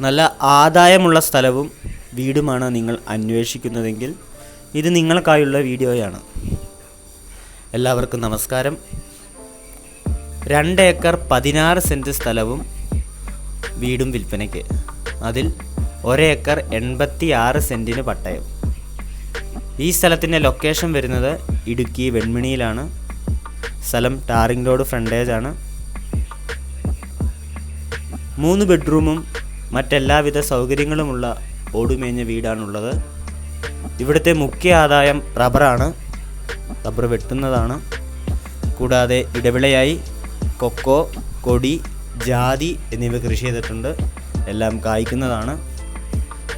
നല്ല ആദായമുള്ള സ്ഥലവും വീടുമാണ് നിങ്ങൾ അന്വേഷിക്കുന്നതെങ്കിൽ ഇത് നിങ്ങൾക്കായുള്ള വീഡിയോയാണ്. എല്ലാവർക്കും നമസ്കാരം. രണ്ട് ഏക്കർ പതിനാറ് സെന്റ് സ്ഥലവും വീടും വിൽപ്പനയ്ക്ക്. അതിൽ ഒരേക്കർ എൺപത്തി ആറ് സെന്റിന് പട്ടയം. ഈ സ്ഥലത്തിന്റെ ലൊക്കേഷൻ വരുന്നത് ഇടുക്കി വെൺമിണിയിലാണ്. സ്ഥലം ടാറിംഗ് റോഡ് ഫ്രണ്ടേജാണ്. മൂന്ന് ബെഡ്റൂമും മറ്റെല്ലാവിധ സൗകര്യങ്ങളുമുള്ള ഓടുമേഞ്ഞ വീടാണുള്ളത്. ഇവിടുത്തെ മുഖ്യ ആദായം റബ്ബറാണ്. റബ്ബർ വെട്ടുന്നതാണ്. കൂടാതെ ഇടവിളയായി കൊക്കോ കൊടി ജാതി എന്നിവ കൃഷി ചെയ്തിട്ടുണ്ട്. എല്ലാം കായ്ക്കുന്നതാണ്.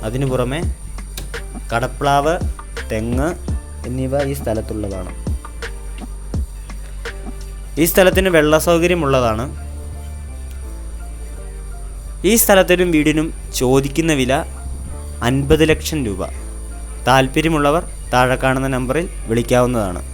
അതിനു പുറമെ കടപ്ലാവ് തെങ്ങ് എന്നിവ ഈ സ്ഥലത്തുള്ളതാണ്. ഈ സ്ഥലത്തിന് വെള്ള സൗകര്യമുള്ളതാണ് ഈ സ്ഥലത്തിനും വീടിനും ചോദിക്കുന്ന വില അൻപത് ലക്ഷം രൂപ. താല്പര്യമുള്ളവർ താഴെ കാണുന്ന നമ്പറിൽ വിളിക്കാവുന്നതാണ്.